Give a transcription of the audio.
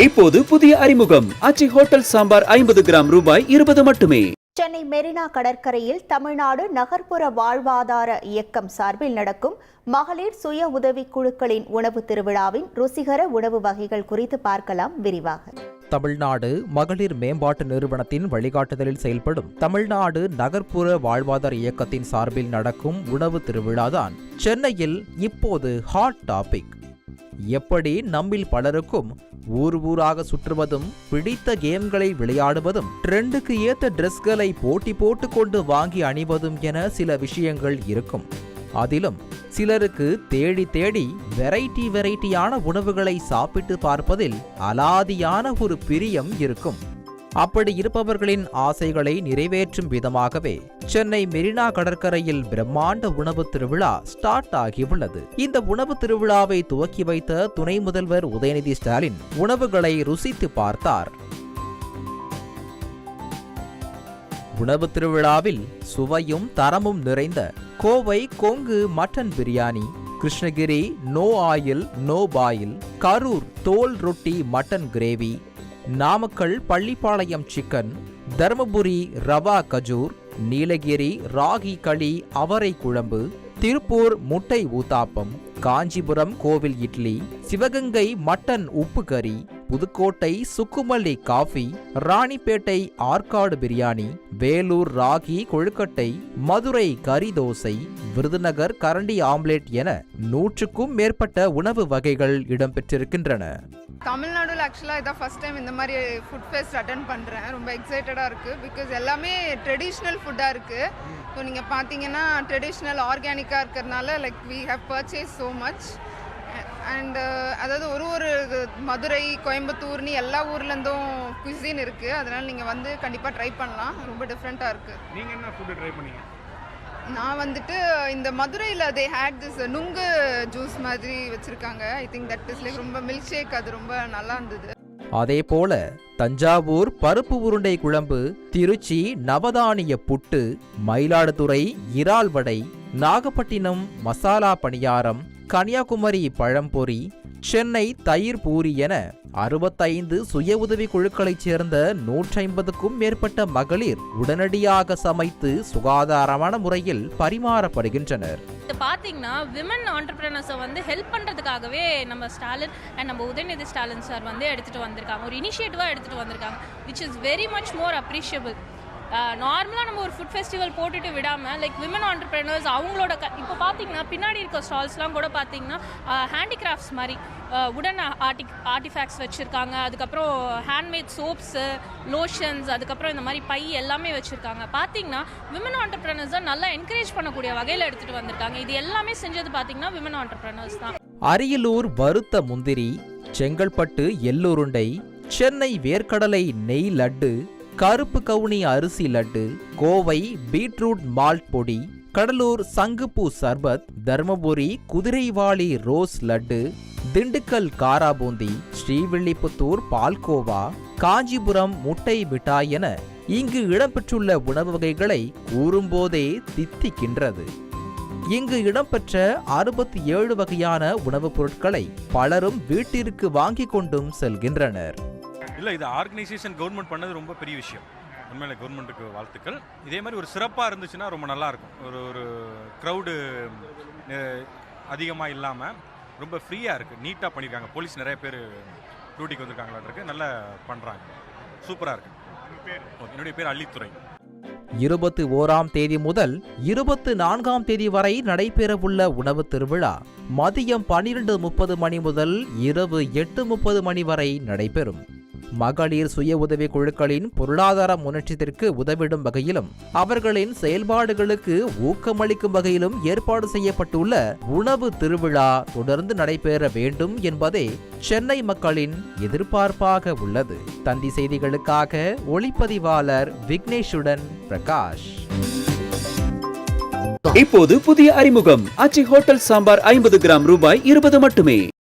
இப்போது புதிய அறிமுகம். அச்சி ஹோட்டல் சாம்பார் ஐம்பது கிராம் ரூபாய் இருபது மட்டுமே. சென்னை மெரினா கடற்கரையில் தமிழ்நாடு நகர்ப்புற வாழ்வாதார இயக்கம் சார்பில் நடக்கும் மகளிர் சுய உதவிக் குழுக்களின் உணவு திருவிழாவின் ருசிகர உணவு வகைகள் குறித்து பார்க்கலாம் விரிவாக. தமிழ்நாடு மகளிர் மேம்பாட்டு நிறுவனத்தின் வழிகாட்டுதலில் செயல்படும் தமிழ்நாடு நகர்ப்புற வாழ்வாதார இயக்கத்தின் சார்பில் நடக்கும் உணவு திருவிழாதான் சென்னையில் இப்போது ஹாட் டாபிக் எப்படி நம்மில் பலருக்கும் ஊர் ஊராக சுற்றுவதும் பிடித்த கேம்களை விளையாடுவதும் ட்ரெண்டுக்கு ஏத்த ட்ரெஸ்களை போட்டி போட்டு கொண்டு வாங்கி அணிவதும் என சில விஷயங்கள் இருக்கும். அதிலும் சிலருக்கு தேடி தேடி வெரைட்டி வெரைட்டியான உணவுகளை சாப்பிட்டு பார்ப்பதில் அலாதியான ஒரு பிரியம் இருக்கும். அப்படி இருப்பவர்களின் ஆசைகளை நிறைவேற்றும் விதமாகவே சென்னை மெரினா கடற்கரையில் பிரம்மாண்ட உணவு திருவிழா ஸ்டார்ட் ஆகியுள்ளது. இந்த உணவு திருவிழாவை துவக்கி வைத்த துணை முதல்வர் உதயநிதி ஸ்டாலின் உணவுகளை ருசித்து பார்த்தார். உணவு திருவிழாவில் சுவையும் தரமும் நிறைந்த Kovai Kongu mutton biryani Krishnagiri no oil no boil Karur தோல் ரொட்டி mutton gravy Namakkal Pallipalayam chicken Dharmapuri rava கஜூர் நீலகிரி ராகி களி அவரை குழம்பு திருப்பூர் முட்டை ஊத்தாப்பம் காஞ்சிபுரம் கோவில் இட்லி சிவகங்கை மட்டன் உப்பு கறி புதுக்கோட்டை சுக்குமல்லி காஃபி ராணிப்பேட்டை ஆற்காடு பிரியாணி வேலூர் ராகி கொழுக்கட்டை மதுரை கறி தோசை விருதுநகர் கரண்டி ஆம்லெட் என நூற்றுக்கும் மேற்பட்ட உணவு வகைகள் இடம்பெற்றிருக்கின்றன. தமிழ்நாடுல ஆக்சுவலாக இதான் ஃபர்ஸ்ட் டைம் இந்த மாதிரி ஃபுட் ஃபெஸ்ட் அட்டன் பண்ணுறேன் ரொம்ப எக்ஸைட்டடாக இருக்குது பிகாஸ் எல்லாமே ட்ரெடிஷ்னல் ஃபுட்டாக இருக்குது ஸோ நீங்கள் பார்த்தீங்கன்னா ட்ரெடிஷ்னல் ஆர்கானிக்காக இருக்கிறதுனால like we have purchase so much and அதாவது ஒரு ஒரு இது மதுரை கோயம்புத்தூர்னு எல்லா ஊர்லேருந்தும் குசின் இருக்குது அதனால் நீங்கள் வந்து கண்டிப்பாக ட்ரை பண்ணலாம். ரொம்ப டிஃப்ரெண்ட்டாக இருக்குது நீங்கள் என்ன ஃபுட்டு ட்ரை பண்ணீங்க? நான் வந்துட்டு இந்த மதுரையில் தே ஹேட் திஸ் நுங்கு ஜூஸ் மாதிரி வச்சுருக்காங்க. I think that is like ரொம்ப மில்க் ஷேக் அது ரொம்ப நல்லா இருந்தது. அதே போல தஞ்சாவூர் பருப்பு உருண்டை குழம்பு திருச்சி நவதானிய புட்டு மயிலாடுதுறை இறால் வடை நாகப்பட்டினம் மசாலா பணியாரம் கன்னியாகுமரி பழம்பொரி சென்னை தயிர் பூரி என அறுபத்தைந்து சுய உதவி குழுக்களைச் சேர்ந்த நூற்றைம்பதுக்கும் மேற்பட்ட மகளிர் உடனடியாக சமைத்து சுகாதாரமான முறையில் பரிமாறப்படுகின்றனர். இது பார்த்தீங்கன்னா விமன் ஆண்டர்பிரினர்ஸை வந்து ஹெல்ப் பண்ணுறதுக்காகவே நம்ம ஸ்டாலின் அண்ட் நம்ம உதயநிதி ஸ்டாலின் சார் வந்து எடுத்துகிட்டு வந்திருக்காங்க. ஒரு இனிஷியேட்டிவாக எடுத்துகிட்டு வந்திருக்காங்க which is very much more appreciable நார்மலாக நம்ம ஒரு ஃபுட் ஃபெஸ்டிவல் போட்டுட்டு விடாமல் லைக் விமன் ஆண்டர்பிரினர்ஸ் அவங்களோட க இப்போ பார்த்தீங்கன்னா பின்னாடி இருக்க ஸ்டால்ஸ்லாம் கூட பார்த்தீங்கன்னா ஹேண்டிகிராஃப்ட்ஸ் மாதிரி உடன் ஆர்டி ஆர்டிஃபேக்ட்ஸ் வச்சுருக்காங்க. அதுக்கப்புறம் ஹேண்ட்மேட் சோப்ஸு லோஷன்ஸ் அதுக்கப்புறம் இந்த மாதிரி பை எல்லாமே வச்சுருக்காங்க. பார்த்தீங்கன்னா விமன் ஆண்டர்பிரினர்ஸ் தான் நல்லா என்கரேஜ் பண்ணக்கூடிய வகையில் எடுத்துகிட்டு வந்திருக்காங்க. இது எல்லாமே செஞ்சது பார்த்தீங்கன்னா விமன் ஆண்டர்பிரினர்ஸ் தான். அரியலூர் வறுத்த முந்திரி செங்கல்பட்டு எள்ளுருண்டை சென்னை வேர்க்கடலை நெய் லட்டு கருப்பு கவுனி அரிசி லட்டு கோவை பீட்ரூட் மால்ட் பொடி கடலூர் சங்குப்பூ சர்பத் தர்மபுரி குதிரைவாளி ரோஸ் லட்டு திண்டுக்கல் காராபூந்தி ஸ்ரீவில்லிபுத்தூர் பால்கோவா காஞ்சிபுரம் முட்டை மிட்டாய் என இங்கு இடம்பெற்றுள்ள உணவு வகைகளை கூறும்போதே தித்திக்கின்றது. இங்கு இடம்பெற்ற அறுபத்தி ஏழு வகையான உணவுப் பொருட்களை பலரும் வீட்டிற்கு வாங்கிக் கொண்டும் செல்கின்றனர். இல்லை இது ஆர்கனைசேஷன் கவர்மெண்ட் பண்ணது ரொம்ப பெரிய விஷயம். உண்மையில கவர்மெண்ட்டுக்கு வாழ்த்துக்கள். இதே மாதிரி ஒரு சிறப்பாக இருந்துச்சுன்னா ரொம்ப நல்லா இருக்கும். ஒரு ஒரு க்ரௌடு அதிகமாக இல்லாமல் ரொம்ப ஃப்ரீயாக இருக்குது நீட்டாக பண்ணியிருக்காங்க போலீஸ் நிறைய பேர் டியூட்டிக்கு வந்திருக்காங்களாட்டிருக்கு நல்லா பண்ணுறாங்க சூப்பராக இருக்குது என்னுடைய பேர் அள்ளித்துறை இருபத்தி ஓராம் தேதி முதல் இருபத்து நான்காம் தேதி வரை நடைபெறவுள்ள உணவு திருவிழா மதியம் பனிரெண்டு முப்பது மணி முதல் இரவு எட்டு முப்பது மணி வரை நடைபெறும். மகளிர் சுய உதவி குழுக்களின் பொருளாதார முன்னேற்றத்திற்கு உதவிடும் வகையிலும் அவர்களின் செயல்பாடுகளுக்கு ஊக்கமளிக்கும் வகையிலும் ஏற்பாடு செய்யப்பட்டுள்ள உணவு திருவிழா தொடர்ந்து நடைபெற வேண்டும் என்பதே சென்னை மக்களின் எதிர்பார்ப்பாக உள்ளது. தந்தி செய்திகளுக்காக ஒளிப்பதிவாளர் விக்னேஷுடன் பிரகாஷ். இப்போது புதிய அறிமுகம். அச்சி ஹோட்டல் சாம்பார் ஐம்பது கிராம் ரூபாய் இருபது மட்டுமே.